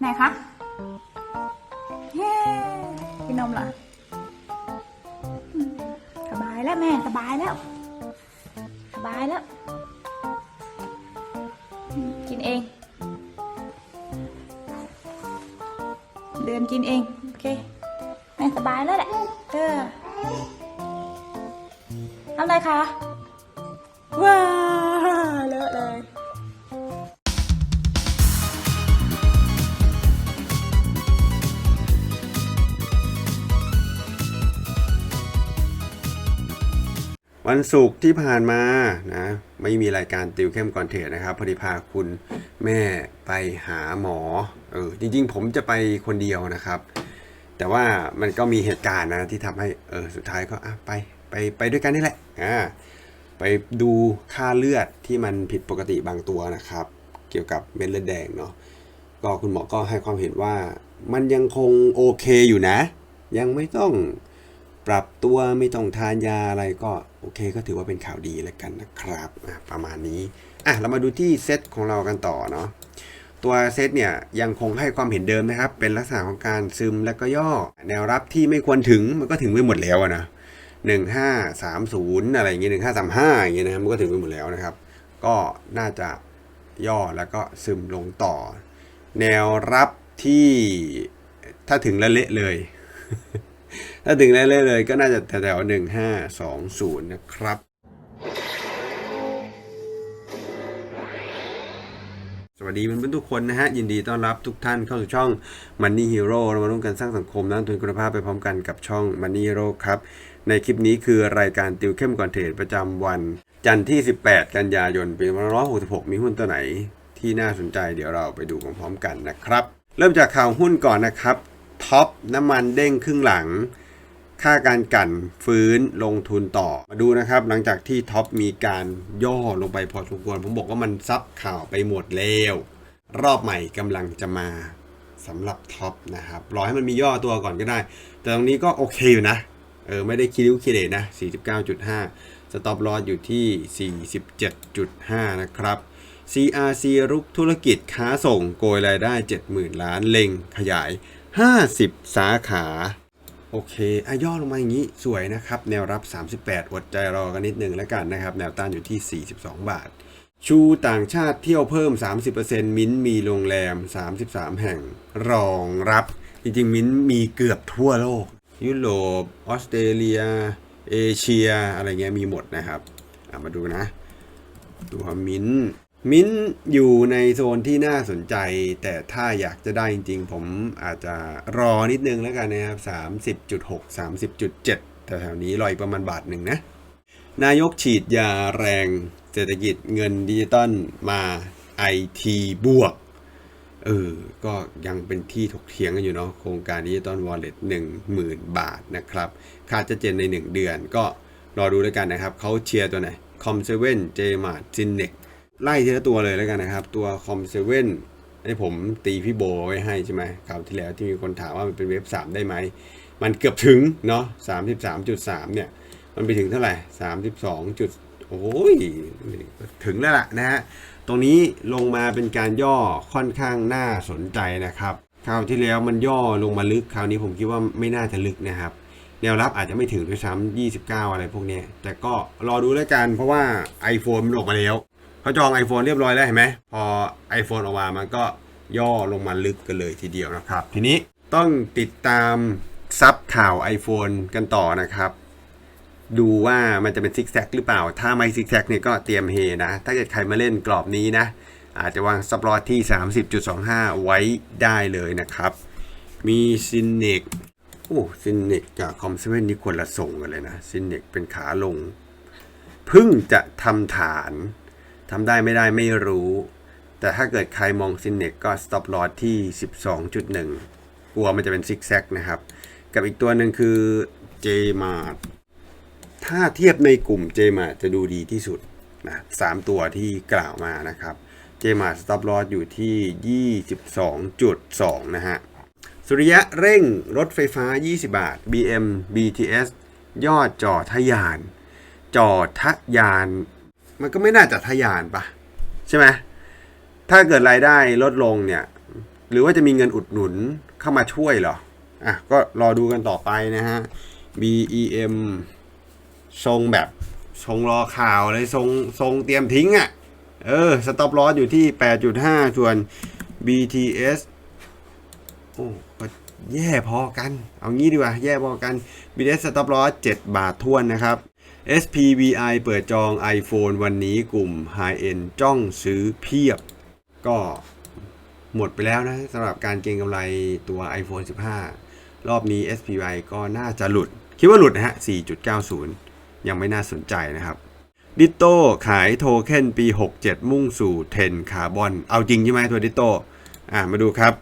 ไหนคะเย้กินนมเหรอสบายแล้วแม่สบายแล้ว สบายแล้ว กินเอง เดินกินเอง โอเค แม่สบายแล้วแหละเออทำอะไรคะ ว้า วันศุกร์ที่ผ่านมานะไม่มีรายการติวเข้มก่อนเทรดนะครับพอดีพาคุณแม่ไปหาหมอเออจริง ๆ ผมจะไปคนเดียวนะครับ แต่ว่ามันก็มีเหตุการณ์นะที่ทำให้เออสุดท้ายก็อะไปไปไปด้วยกันนี่แหละอ่าไปดูค่าเลือดที่มันผิดปกติบางตัวนะครับ เกี่ยวกับเม็ดเลือดแดงเนาะก็คุณหมอก็ให้ความเห็นว่ามันยังคงโอเคอยู่นะ ยังไม่ต้อง ปรับตัวไม่ต้องทานยาอะไรก็โอเคก็ถือว่าเป็นข่าวดีแล้วกันนะครับประมาณนี้อะเรามาดูที่เซตของเรากันต่อเนาะตัวเซตเนี่ยยังคงให้ความเห็นเดิมนะครับ เป็นลักษณะของการซึมและก็ย่อ แนวรับที่ไม่ควรถึงมันก็ถึงไปหมดแล้วนะหนึ่งห้าสามศูนย์อะไรอย่างเงี้ยหนึ่งห้าสามห้าอย่างเงี้ยนะมันก็ถึงไปหมดแล้วนะครับ ก็น่าจะย่อแล้วก็ซึมลงต่อ แนวรับที่ถ้าถึงแล้วเละเลย ถ้าถึงได้เลยเลยก็น่าจะแถวๆหนึ่งห้าสองศูนย์นะครับสวัสดีเพื่อนๆทุกคนนะฮะ ยินดีต้อนรับทุกท่านเข้าสู่ช่อง Money Hero เรามาร่วมกันสร้างสังคมด้านทุนคุณภาพไปพร้อมกันกับช่อง Money Hero ครับ ในคลิปนี้คือรายการติวเข้มก่อนเทรดประจำวัน จันทร์ที่ 18 กันยายนปี2566 มีหุ้นตัวไหนที่น่าสนใจเดี๋ยวเราไปดูพร้อมๆกันนะครับ เริ่มจากข่าวหุ้นก่อนนะครับท็อปน้ำมันเด้งครึ่งหลัง ค่าการกันฟื้นลงทุนต่อมาดูนะครับ หลังจากที่ท็อปมีการย่อลงไปพอสมควร ผมบอกว่ามันซับข่าวไปหมดแล้วรอบใหม่กำลังจะมาสำหรับท็อปนะครับรอให้มันมีย่อตัวก่อนก็ได้ แต่ตรงนี้ก็โอเคอยู่นะเออไม่ได้คิริวคิเดนะ 49.5 สต็อปลอสอยู่ที่ 47.5 นะครับ CRC รุกธุรกิจค้าส่งโกยรายได้ 70,000 ล้านเล็งขยาย 50 สาขา โอเคอะย่อลงมาอย่างนี้สวยนะครับ แนวรับ 38 อดใจรอกันนิดนึงแล้วกันนะครับ แนวต้านอยู่ที่ 42 บาท ชูต่างชาติเที่ยวเพิ่ม 30%มิ้นท์มีโรงแรม 33 แห่งรองรับ จริงๆ มิ้นมีเกือบทั่วโลก ยุโรปออสเตรเลีย เอเชีย อะไรเงี้ยมีหมดนะครับมาดูนะ ตัวมิ้นท มิ้นท์อยู่ในโซนที่น่าสนใจ แต่ถ้าอยากจะได้จริงๆ ผมอาจจะรอนิดนึงแล้วกันนะครับ 30.6 30.7 แต่แถวๆนี้รออีกประมาณบาทหนึ่งนะ นายกฉีดยาแรงเศรษฐกิจเงินดิจิตอลมา IT บวก เออ ก็ยังเป็นที่ถกเถียงกันอยู่เนาะ โครงการดิจิตอลวอลเล็ตหนึ่งหมื่นบาทนะครับ ค่าจะเจนใน 1 เดือน ก็รอดูแล้วกันนะครับ เขาเชียร์ตัวไหน c o m 7 j m a r t c i n e x ไล่ทีละตัวเลยแล้วกันนะครับ ตัว c o m 7ให้ผมตีพี่โบไว้ให้ใช่ไหมคราวที่แล้วที่มีคนถามว่ามันเป็นเว็บ 3 ได้ไหม มันเกือบถึงเนาะ33.3เนี่ย มันไปถึงเท่าไหร่32จุดโอ้ยถึงแล้วล่ะนะฮะ ตรงนี้ลงมาเป็นการย่อค่อนข้างน่าสนใจนะครับ คราวที่แล้วมันย่อลงมาลึก คราวนี้ผมคิดว่าไม่น่าจะลึกนะครับ แนวรับอาจจะไม่ถึงด้วยซ้ำ29 อะไรพวกนี้ แต่ก็รอดูแล้วกันเพราะว่า iPhone มันออกมาแล้ว เขาจอง iPhone เรียบร้อยแล้วเห็นไหมพอ iPhone ออกมามันก็ย่อลงมาลึกกันเลยทีเดียวนะครับ ทีนี้ต้องติดตามซับข่าว iPhone กันต่อนะครับ ดูว่ามันจะเป็นซิกแซกหรือเปล่า ถ้าไม่ซิกแซกเนี่ยก็เตรียมเฮนะ ถ้าเกิดใครมาเล่นกรอบนี้นะ อาจจะวางซับลอตที่ 30.25 ไว้ได้เลยนะครับ มีซินเนกโอ้ซินเนกกับคอมเซเว่นนี่คนละส่งกันเลยนะซินเนกเป็นขาลงเพิ่งจะทำฐาน ทำได้ไม่ได้ไม่รู้ แต่ถ้าเกิดใครมองซินเนกก็ stop loss ที่ 12.1 กลัวมันจะเป็นซิกแซกนะครับ กับอีกตัวหนึ่งคือ JMart ถ้าเทียบในกลุ่ม JMart จะดูดีที่สุดนะสามตัวที่กล่าวมานะครับ JMart stop loss อยู่ที่ 22.2 นะฮะ สุริยะเร่งรถไฟฟ้า 20 บาท BM BTS ยอดจอทะยาน จอทะยาน มันก็ไม่น่าจะทะยานปะใช่ไหมถ้าเกิดรายได้ลดลงเนี่ย หรือว่าจะมีเงินอุดหนุนเข้ามาช่วยเหรออะก็รอดูกันต่อไปนะฮะ BEM ทรงแบบทรงรอข่าวเลยทรงทรงเตรียมทิ้งอะ่ะ เออสต็อปลอสอยู่ที่ 8.5 ส่วน BTS โอ้ก็แย่พอกัน เอางี้ดีกว่า แย่พอกัน BTS สต็อปลอส7บาททวนนะครับ SPVI เปิดจอง iPhone วันนี้กลุ่ม High End จ้องซื้อเพียบ ก็หมดไปแล้วนะสำหรับการเก็งกำไรตัว iPhone 15 รอบนี้ SPY ก็น่าจะหลุด คิดว่าหลุดนะฮะ 4.90 ยังไม่น่าสนใจนะครับ ดิโต้ขายโทเค็นปี 67 มุ่งสู่เทนคาร์บอน เอาจริงใช่ไหมตัวดิโต้อ่ามาดูครับ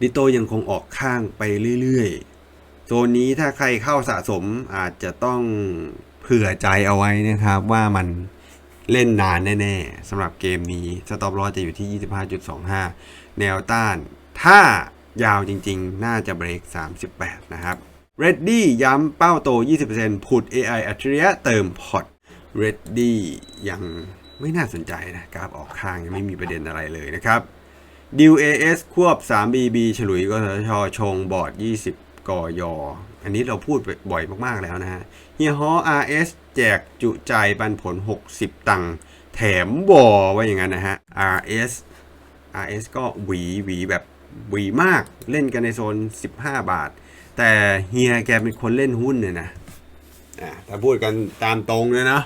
ดิโต้ยังคงออกข้างไปเรื่อยๆ โซนนี้ถ้าใครเข้าสะสมอาจจะต้อง เผื่อใจเอาไว้นะครับว่ามันเล่นนานแน่ๆสำหรับเกมนี้สต็อปลอจะอยู่ที่ 25.25 แนวต้าน ถ้ายาวจริงๆ น่าจะเบรก 38 นะครับ Ready ย้ำเป้าโต 20%ผุด AI อัจฉริยะเติมพอร์ต Ready ยังไม่น่าสนใจนะกราฟออกข้างยังไม่มีประเด็นอะไรเลยนะครับดิว AS ควบ 3BB ฉลุยกสทชชงบอร์ด 20กย อันนี้เราพูดบ่อยมากๆแล้วนะฮะเฮียฮอ RS แจกจุใจปันผล 60 ตังค์แถมบอว่าอย่างนั้นนะฮะ RS RS ก็หวีหวีแบบหวีมากเล่นกันในโซน 15 บาท แต่เฮียแกเป็นคนเล่นหุ้นเนี่ยนะอะถ้าพูดกันตามตรงเลยนะ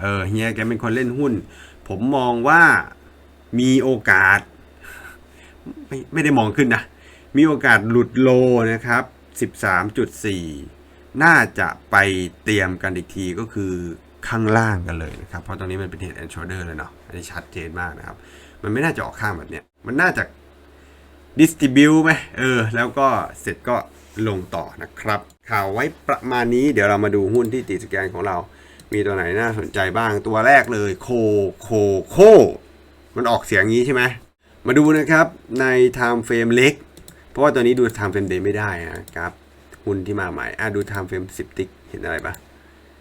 เออเฮียแกเป็นคนเล่นหุ้น ผมมองว่ามีโอกาส ไม่ไม่ได้มองขึ้นนะ มีโอกาสหลุดโลนะครับ 13.4 น่าจะไปเตรียมกันอีกทีก็คือข้างล่างกันเลยนะครับ เพราะตรงนี้มันเป็น head and shoulder เลยเนาะอันนี้ชัดเจนมากนะครับ มันไม่น่าจะออกข้างแบบเนี้ยมันน่าจะ distribute ไหมเออ แล้วก็เสร็จก็ลงต่อนะครับ ข่าวไว้ประมาณนี้เดี๋ยวเรามาดูหุ้นที่ติดสแกนของเรา มีตัวไหนน่าสนใจบ้างตัวแรกเลยโคโคโค มันออกเสียงงี้ใช่ไหมมาดูนะครับใน time frame เล็ก เพราะว่าตัวนี้ดู time frame day ไม่ได้นะครับหุ้นที่มาใหม่อะดู time frame 10 ติ๊กเห็นอะไรปะ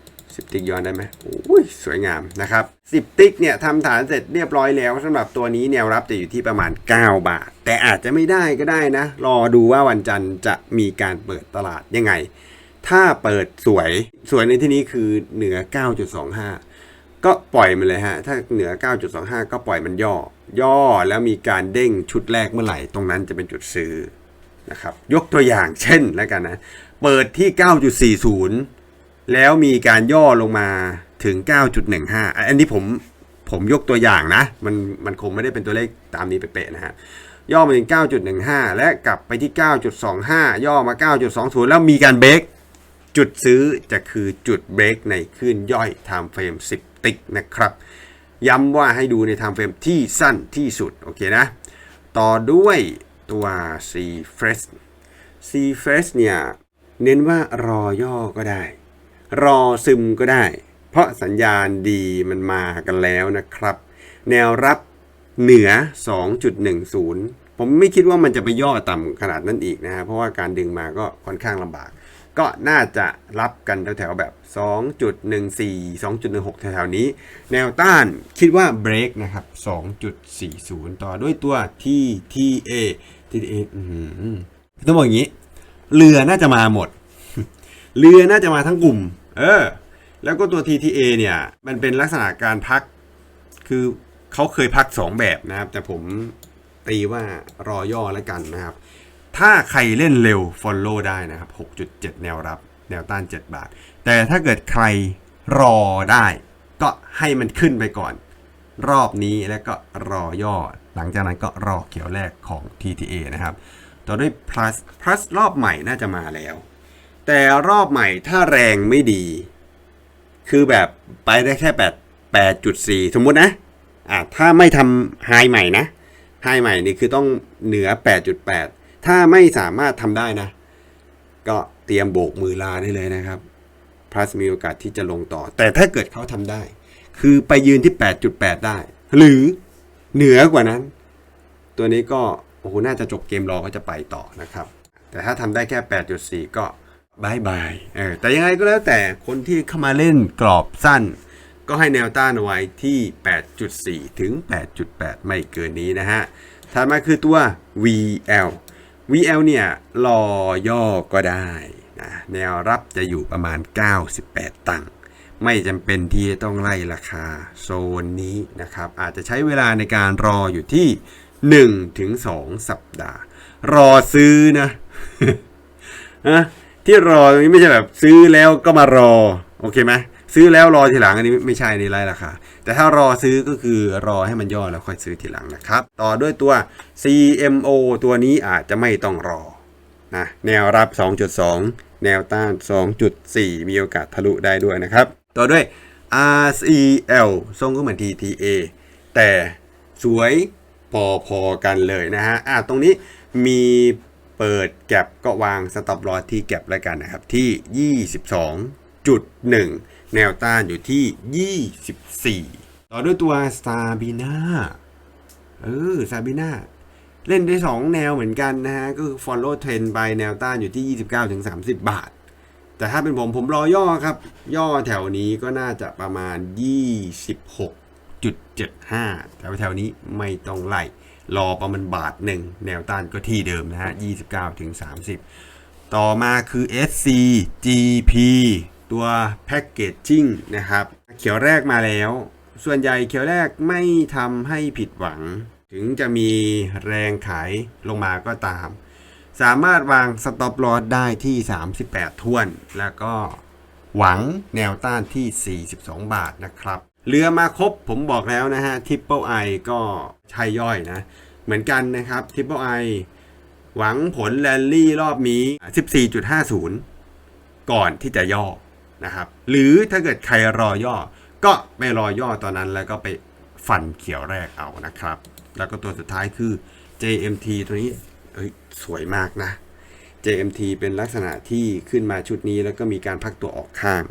10ติ๊กย้อนได้ไหมโอ้ยสวยงามนะครับ10ติ๊กเนี่ยทำฐานเสร็จเรียบร้อยแล้วสำหรับตัวนี้แนวรับจะอยู่ที่ประมาณ 9 บาท แต่อาจจะไม่ได้ก็ได้นะ รอดูว่าวันจันทร์จะมีการเปิดตลาดยังไง ถ้าเปิดสวยสวยในที่นี้คือเหนือ 9.25 ก็ปล่อยมันเลยฮะ ถ้าเหนือ 9.25 ก็ปล่อยมันย่อ ย่อแล้วมีการเด้งชุดแรกเมื่อไหร่ ตรงนั้นจะเป็นจุดซื้อ นะครับยกตัวอย่างเช่นแล้วกันนะเปิดที่ 9.40 แล้วมีการย่อลงมาถึง 9.15 อันนี้ผมผมยกตัวอย่างนะ มันมันคงไม่ได้เป็นตัวเลขตามนี้เป๊ะๆนะฮะย่อมาถึง 9.15 และกลับไปที่ 9.25 ย่อมา 9.20 แล้วมีการเบรกจุดซื้อจะคือจุดเบรกในคลื่นย่อย time frame 10 ติ๊กนะครับ ย้ำว่าให้ดูใน time frame ที่สั้นที่สุด โอเคนะ ต่อด้วย ตัว C Fresh C Fresh เนี่ย เน้นว่ารอย่อก็ได้ รอซึมก็ได้ เพราะสัญญาณดีมันมากันแล้วนะครับ แนวรับเหนือ 2.10 ผมไม่คิดว่ามันจะไปย่อต่ำขนาดนั้นอีกนะฮะ เพราะว่าการดึงมาก็ค่อนข้างลำบาก ก็น่าจะรับกันแถวๆแบบ 2.14 2.16 แถวๆนี้ แนวต้านคิดว่าเบรกนะครับ 2.40 ต่อด้วยตัว TTA TTA ต้องบอกอย่างนี้ เรือน่าจะมาหมด เรือน่าจะมาทั้งกลุ่ม เออ แล้วก็ตัว TTA เนี่ย มันเป็นลักษณะการพัก คือเขาเคยพัก2แบบนะครับ แต่ผมตีว่ารอย่อแล้วกันนะครับ ถ้าใครเล่นเร็ว Follow ได้นะครับ 6.7 แนวรับ แนวต้าน 7 บาท แต่ถ้าเกิดใครรอได้ ก็ให้มันขึ้นไปก่อน รอบนี้แล้วก็รอย่อ หลังจากนั้นก็รอเขียวแรกของ TTA นะครับ ต่อด้วย plus plus รอบใหม่น่าจะมาแล้ว แต่รอบใหม่ถ้าแรงไม่ดี คือแบบไปได้แค่8 8.4 สมมุตินะอะถ้าไม่ทำไฮใหม่นะไฮใหม่นี่คือต้องเหนือ 8.8 ถ้าไม่สามารถทำได้นะ ก็เตรียมโบกมือลาได้เลยนะครับ plus มีโอกาสที่จะลงต่อ แต่ถ้าเกิดเขาทำได้ คือไปยืนที่ 8.8 ได้ หรือ เหนือกว่านั้น ตัวนี้ก็โอ้โหน่าจะจบเกมรอก็จะไปต่อนะครับ แต่ถ้าทำได้แค่ 8.4 ก็บายบายเออแต่ยังไงก็แล้วแต่คนที่เข้ามาเล่นกรอบสั้น ก็ให้แนวต้านไว้ที่ 8.4 ถึง 8.8 ไม่เกินนี้นะฮะถัดมาคือตัว VL VL เนี่ยรอย่อก็ได้นะแนวรับจะอยู่ประมาณ 98 ตังค์ ไม่จำเป็นที่จะต้องไล่ราคาโซนนี้นะครับ อาจจะใช้เวลาในการรออยู่ที่1-2ถึง2สัปดาห์ รอซื้อนะนะที่รอนี้ไม่ใช่แบบซื้อแล้วก็มารอ โอเคไหมซื้อแล้วรอทีหลังอันนี้ไม่ใช่ในไล่ราคาแต่ถ้ารอซื้อก็คือรอให้มันย่อแล้วค่อยซื้อทีหลังนะครับ ต่อด้วยตัว CMO ตัวนี้อาจจะไม่ต้องรอนะแนวรับ 2.2 แนวต้าน 2.4 มีโอกาสทะลุได้ด้วยนะครับ ต่อด้วย RCL ทรงก็เหมือน TTA แต่สวยพอๆกันเลยนะฮะอะตรงนี้มีเปิดแก็บก็วางสต็อปลอสที่แก็บแล้วกันนะครับที่ 22.1 แนวต้านอยู่ที่ 24 ต่อด้วยตัว s t a b i n a เออ s t a b i n a เล่นได้ 2 แนวเหมือนกันนะฮะ ก็คือ follow trend ไปแนวต้านอยู่ที่ 29-30 บาท แต่ถ้าเป็นผมผมรอย่อครับ ย่อแถวนี้ก็น่าจะประมาณ 26.75 แถวแถวนี้ไม่ต้องไล่รอประมาณบาทหนึ่งแนวต้านก็ที่เดิมนะฮะ 29-30 ต่อมาคือ SCGP ตัว Packaging นะครับ เขียวแรกมาแล้ว ส่วนใหญ่เขียวแรกไม่ทำให้ผิดหวัง ถึงจะมีแรงขายลงมาก็ตาม สามารถวางสต็อปลอสได้ที่ 38ท้วน แล้วก็หวังแนวต้านที่ 42 บาทนะครับ เรือมาครบผมบอกแล้วนะฮะทิปเปิลไอก็ใช่ย่อยนะ เหมือนกันนะครับทิปเปิลไอหวังผลแรลลี่รอบนี้ 14.50 ก่อนที่จะย่อนะครับ หรือถ้าเกิดใครรอย่อ ก็ไปรอย่อตอนนั้นแล้วก็ไปฟันเขียวแรกเอานะครับ แล้วก็ตัวสุดท้ายคือ JMT ตัวนี้ เอ้ยสวยมากนะ JMT เป็นลักษณะที่ขึ้นมาชุดนี้แล้วก็มีการพักตัวออกข้าง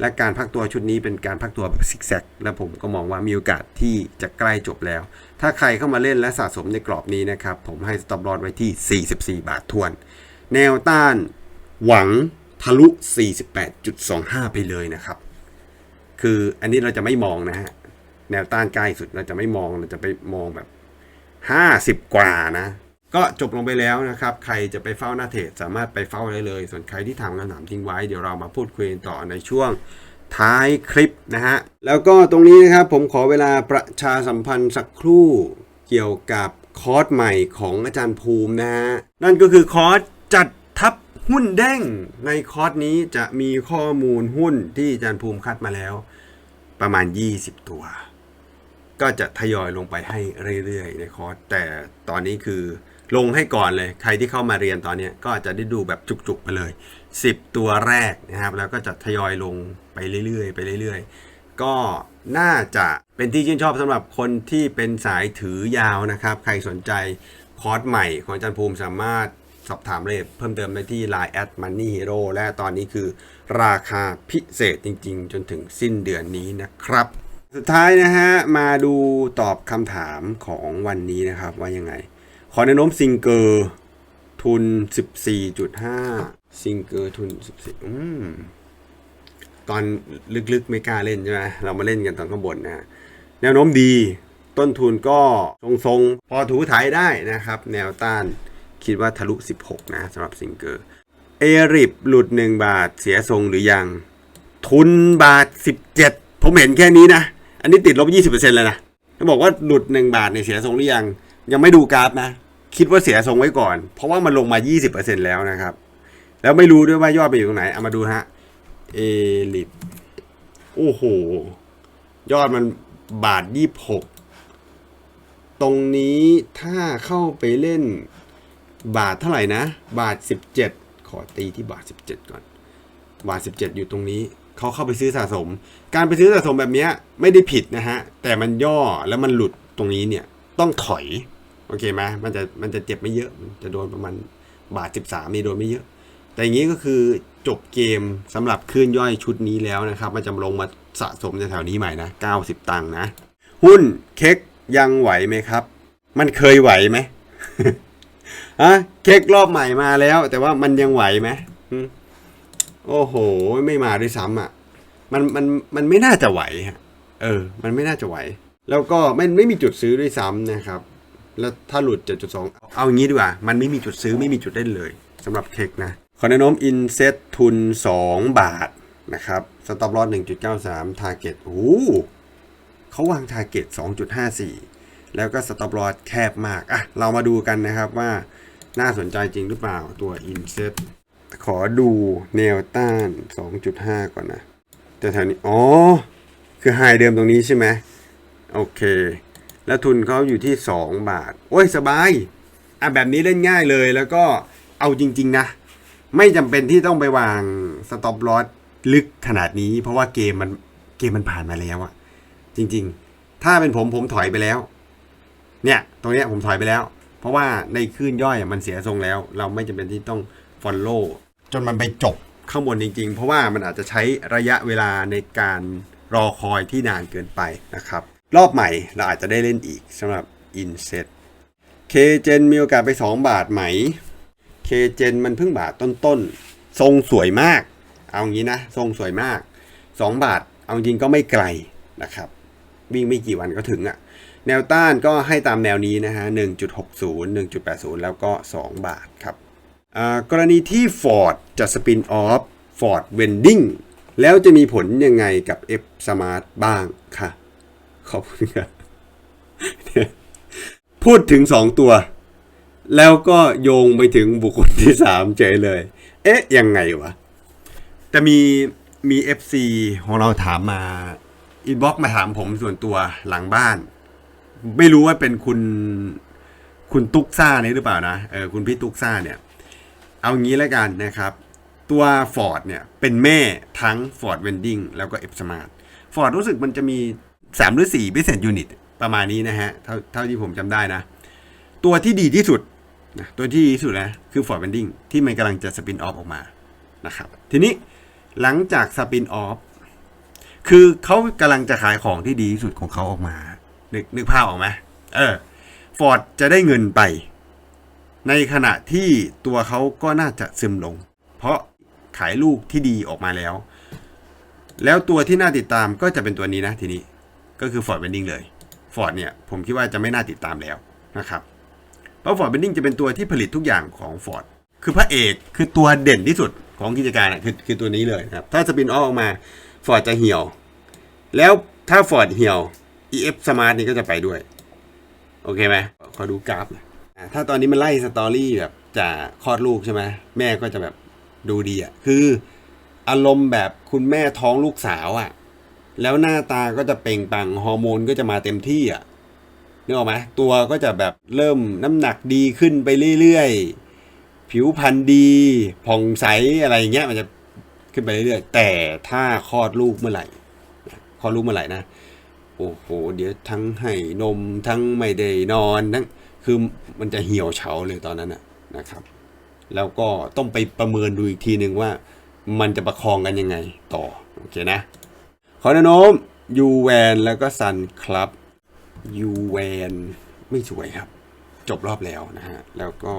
และการพักตัวชุดนี้เป็นการพักตัวแบบซิกแซกและผมก็มองว่ามีโอกาสที่จะใกล้จบแล้ว ถ้าใครเข้ามาเล่นและสะสมในกรอบนี้นะครับ ผมให้สต็อปลอสไว้ที่ 44 บาททวน แนวต้านหวังทะลุ 48.25 ไปเลยนะครับ คืออันนี้เราจะไม่มองนะฮะ แนวต้านใกล้สุดเราจะไม่มองเราจะไปมองแบบ 50 กว่านะ ก็จบลงไปแล้วนะครับ ใครจะไปเฝ้าหน้าเทรดสามารถไปเฝ้าได้เลย ส่วนใครที่ถามคำถามทิ้งไว้ เดี๋ยวเรามาพูดคุยต่อในช่วงท้ายคลิปนะฮะ แล้วก็ตรงนี้นะครับผมขอเวลาประชาสัมพันธ์สักครู่เกี่ยวกับคอร์สใหม่ของอาจารย์ภูมินะฮะ นั่นก็คือคอร์สจัดทับหุ้นเด้ง ในคอร์สนี้จะมีข้อมูลหุ้นที่อาจารย์ภูมิคัดมาแล้ว ประมาณ 20 ตัว ก็จะทยอยลงไปให้เรื่อยๆในคอร์สแต่ตอนนี้คือ ลงให้ก่อนเลย ใครที่เข้ามาเรียนตอนนี้ก็จะได้ดูแบบจุกๆไปเลย 10 ตัวแรกนะครับ แล้วก็จะทยอยลงไปเรื่อยๆ ไปเรื่อยๆ ก็น่าจะเป็นที่ชื่นชอบสำหรับคนที่เป็นสายถือยาวนะครับ ใครสนใจคอร์สใหม่ของอาจารย์ภูมิสามารถสอบถามเลยเพิ่มเติมได้ที่ Line at Money Hero และตอนนี้คือราคาพิเศษจริงๆ จนถึงสิ้นเดือนนี้นะครับ สุดท้ายนะฮะ มาดูตอบคำถามของวันนี้นะครับว่ายังไง อแนะนำซิงเกอร์ทุน 14.5 ซิงเกอร์ทุน 14 อืม ตอนลึกๆไม่กล้าเล่นใช่ไหมเรามาเล่นกันตอนข้างบนนะฮะแนวโน้มดีต้นทุนก็ทรงๆ พอถูถ่ายได้นะครับ แนวต้านคิดว่าทะลุ 16 นะสำหรับซิงเกอร์เอริบหลุด 1 บาทเสียทรงหรือยัง ทุนบาท 17 ผมเห็นแค่นี้นะ อันนี้ติดลบ 20%เลยนะถ้าบอกว่าหลุด 1 บาทเนี่ยเสียทรงหรือยัง ยังไม่ดูกราฟนะ คิดว่าเสียทรงไว้ก่อน เพราะว่ามันลงมา 20%แล้วนะครับ แล้วไม่รู้ด้วยว่ายอดไปอยู่ตรงไหน เอามาดูฮะ เอลิปโอ้โห ยอดมันบาท 26 ตรงนี้ถ้าเข้าไปเล่นบาทเท่าไหร่นะ บาท 17 ขอตีที่บาท 17 ก่อน บาท 17 อยู่ตรงนี้ เขาเข้าไปซื้อสะสม การไปซื้อสะสมแบบเนี้ยไม่ได้ผิดนะฮะ แต่มันย่อแล้วมันหลุดตรงนี้เนี่ย ต้องถอย โอเคไหมมันจะมันจะเจ็บไม่เยอะ จะโดนประมาณบาท 13 นี่โดนไม่เยอะ แต่อย่างนี้ก็คือจบเกมสำหรับคลื่นย่อยชุดนี้แล้วนะครับ มันจะลงมาสะสมในแถวนี้ใหม่นะ 90 ตังค์นะ หุ้นเค้กยังไหวไหมครับ มันเคยไหวไหมฮะเค้กรอบใหม่มาแล้ว แต่ว่ามันยังไหวไหมโอ้โห ไม่มาด้วยซ้ำอะ มันมันมันไม่น่าจะไหวฮะ เออ มันไม่น่าจะไหว แล้วก็ไม่ไม่มีจุดซื้อด้วยซ้ำนะครับ แล้วถ้าหลุด 7.2 เอาอย่างนี้ดีกว่า มันไม่มีจุดซื้อไม่มีจุดเล่นเลยสำหรับเค้กนะ ขอแนะนำอินเซตทุน 2 บาทนะครับสต็อปลอส1.93 ทาร์เก็ตโอ้เขาวางทาร์เก็ต2.54 แล้วก็สต็อปลอสแคบมากอะเรามาดูกันนะครับว่าน่าสนใจจริงหรือเปล่าตัวอินเซตขอดูแนวต้าน 2.5 ก่อนนะแต่แถวนี้ อ๋อ คือไฮเดิมตรงนี้ใช่ไหมโอเค แล้วทุนเขาอยู่ที่ 2 บาท โอ้ยสบายอะแบบนี้เล่นง่ายเลยแล้วก็เอาจริง ๆ นะ ไม่จำเป็นที่ต้องไปวางสต็อปลอสลึกขนาดนี้ เพราะว่าเกมมันเกมมันผ่านมาแล้วอะจริง ๆ ถ้าเป็นผมผมถอยไปแล้ว เนี่ย ตรงเนี้ยผมถอยไปแล้ว เพราะว่าในคลื่นย่อยอะมันเสียทรงแล้ว เราไม่จำเป็นที่ต้อง follow จนมันไปจบข้างบนจริง ๆ เพราะว่ามันอาจจะใช้ระยะเวลาในการรอคอยที่นานเกินไปนะครับ รอบใหม่เราอาจจะได้เล่นอีกสำหรับ Inset เคเจนมีโอกาสไป 2 บาทไหมเคเจนมันเพิ่งบาทต้นๆ ทรงสวยมาก เอางี้นะ ทรงสวยมาก 2 บาท เอาจริงก็ไม่ไกลนะครับ วิ่งไม่กี่วันก็ถึงอะแนวต้านก็ให้ตามแนวนี้นะฮะ 1.60 1.80 แล้วก็ 2 บาทครับกรณีที่ Ford จะสปินออฟ Ford Vending แล้วจะมีผลยังไงกับ F Smart บ้างค่ะ ขอบคุณครับพูดถึง2ตัว แล้วก็โยงไปถึงบุคคลที่3เจยเลย เอ๊ะ ยังไงวะ แต่มีมี FC ของเราถามมาอินบ็อกมาถามผมส่วนตัวหลังบ้าน ไม่รู้ว่าเป็นคุณคุณตุ๊กซ่านี่หรือเปล่านะเออคุณพี่ตุ๊กซ่าเนี่ย เอางี้แล้วกันนะครับ ตัว Ford เนี่ยเป็นแม่ทั้ง Ford Vending แล้วก็ F Smart Ford รู้สึกมันจะมี 3 หรือ 4 business unit ประมาณนี้นะฮะ เท่าเท่าที่ผมจำได้นะ ตัวที่ดีที่สุดนะตัวที่ดีที่สุดนะ คือ Ford Vending ที่มันกำลังจะสปินออฟออกมานะครับ ทีนี้หลังจากสปินออฟคือเขากำลังจะขายของที่ดีที่สุดของเขาออกมา นึกนึกภาพออกไหมเออ Ford จะได้เงินไป ในขณะที่ตัวเขาก็น่าจะซึมลง เพราะขายลูกที่ดีออกมาแล้ว แล้วตัวที่น่าติดตามก็จะเป็นตัวนี้นะทีนี้ ก็คือ Ford Vending เลย Ford เนี่ยผมคิดว่าจะไม่น่าติดตามแล้วนะครับ เพราะ Ford Vending จะเป็นตัวที่ผลิตทุกอย่างของ Ford คือพระเอกคือตัวเด่นที่สุดของกิจการอะคือคือตัวนี้เลยครับ ถ้าสปินออฟออกมา Ford จะเหี่ยว แล้วถ้า Ford เหี่ยว EF Smart นี่ก็จะไปด้วย โอเคไหมขอดูกราฟถ้าตอนนี้มันไล่สตอรี่แบบจะคลอดลูกใช่ไหมแม่ก็จะแบบดูดีอะคืออารมณ์แบบคุณแม่ท้องลูกสาวอะ แล้วหน้าตาก็จะเปล่งปังฮอร์โมนก็จะมาเต็มที่อะนึกออกไหมตัวก็จะแบบเริ่มน้ำหนักดีขึ้นไปเรื่อยๆ ผิวพรรณดีผ่องใสอะไรอย่างเงี้ยมันจะขึ้นไปเรื่อยๆ แต่ถ้าคลอดลูกเมื่อไหร่คลอดลูกเมื่อไหร่นะโอ้โห เดี๋ยวทั้งให้นมทั้งไม่ได้นอนทั้งคือมันจะเหี่ยวเฉาเลยตอนนั้นนะครับ แล้วก็ต้องไปประเมินดูอีกทีหนึ่งว่า มันจะประคองกันยังไงต่อ โอเคนะ ขอแนะนำยูแวนแล้วก็ซันครับยูแวนไม่สวยครับ จบรอบแล้วนะฮะ แล้วก็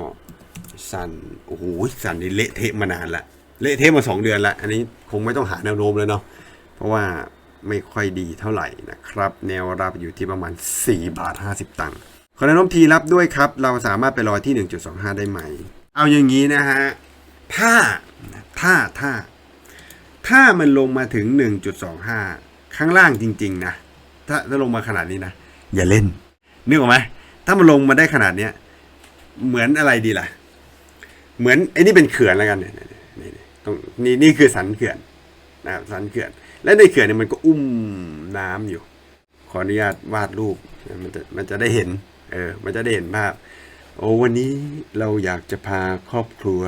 ซันโอ้โหซันนี่เละเทะมานานละเละเทะมาสองเดือนละอันนี้คงไม่ต้องหาแนวโน้มแล้วเนาะเพราะว่าไม่ค่อยดีเท่าไหร่นะครับ แนวรับอยู่ที่ประมาณ 4 บาท 50 ตังค์ขอแนะนำทีรับด้วยครับ เราสามารถไปรอที่ 1.25 ได้ไหม เอาอย่างนี้นะฮะ ถ้า ถ้า ถ้า ถ้ามันลงมาถึง 1.25 ข้างล่างจริง ๆ นะ ถ้าถ้าลงมาขนาดนี้นะ อย่าเล่น นึกออกไหมถ้ามันลงมาได้ขนาดเนี้ย เหมือนอะไรดีล่ะ เหมือนไอ้นี่เป็นเขื่อนแล้วกันเนี่ยนี่ตรงนี่นี่คือสันเขื่อนนะครับสันเขื่อน และในเขื่อนเนี่ยมันก็อุ้มน้ำอยู่ ขออนุญาตวาดรูป มันจะมันจะได้เห็น เออ มันจะได้เห็นภาพ โอ้วันนี้เราอยากจะพาครอบครัว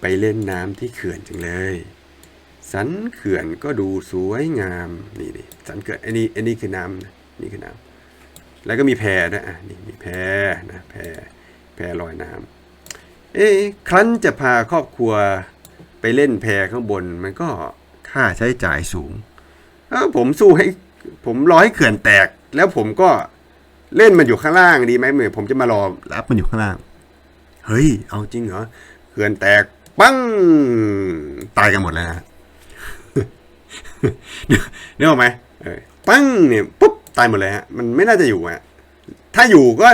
ไปเล่นน้ำที่เขื่อนจังเลย สันเขื่อนก็ดูสวยงามนี่นี่สันเขื่อนอ้นี่ไอ้นี่คือน้ำนะนี่คือน้ำแล้วก็มีแพด้วยอะนี่มีแพนะแพแพลอยน้ำเอ๊ครั้นจะพาครอบครัวไปเล่นแพข้างบนมันก็ค่าใช้จ่ายสูงเออผมสู้ให้ผมรอให้เขื่อนแตก แล้วผมก็เล่นมันอยู่ข้างล่างดีไหมเหมือนผมจะมารอรับมันอยู่ข้างล่าง เฮ้ย เอาจริงเหรอเขื่อนแตก ปั้ง ตายกันหมดแล้วนะ นึกออกไหมปั้งเนี่ยปุ๊บตายหมดเลยฮะมันไม่น่าจะอยู่อะถ้าอยู่ก็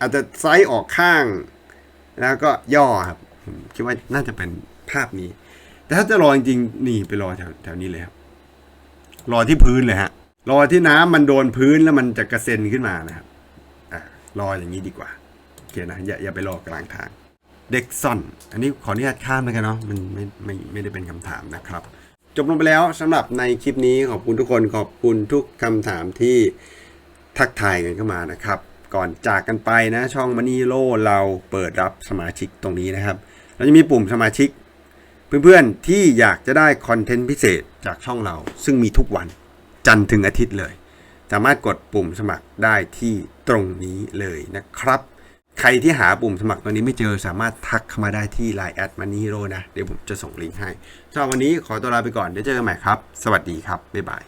อาจจะไซส์ออกข้าง แล้วก็ย่อครับผมคิดว่าน่าจะเป็นภาพนี้ แต่ถ้าจะรอจริงๆนี่ไปรอแถวแถวนี้เลยครับ รอที่พื้นเลยฮะ รอที่น้ำมันโดนพื้นแล้วมันจะกระเซ็นขึ้นมานะครับอ่ารออย่างนี้ดีกว่าโอเคนะอย่าอย่าไปรอกลางทางเด็กซ่อน อันนี้ขออนุญาตข้ามแล้วกันเนาะมันไม่ไม่ไม่ได้เป็นคำถามนะครับ จบลงไปแล้วสำหรับในคลิปนี้ขอบคุณทุกคนขอบคุณทุกคำถามที่ทักทายกันเข้ามานะครับ ก่อนจากกันไปนะช่องมันนี่โลเราเปิดรับสมาชิกตรงนี้นะครับ เราจะมีปุ่มสมาชิก เพื่อนๆที่อยากจะได้คอนเทนต์พิเศษจากช่องเรา ซึ่งมีทุกวันจันทร์ถึงอาทิตย์เลย สามารถกดปุ่มสมัครได้ที่ตรงนี้เลยนะครับ ใครที่หาปุ่มสมัครตัวนี้ไม่เจอสามารถทักเข้ามาได้ที่ Line แอดมันนี่ฮีโร่นะ เดี๋ยวผมจะส่งลิงก์ให้สำหรับวันนี้ขอตัวลาไปก่อนเดี๋ยวเจอกันใหม่ครับ สวัสดีครับ บ๊ายบาย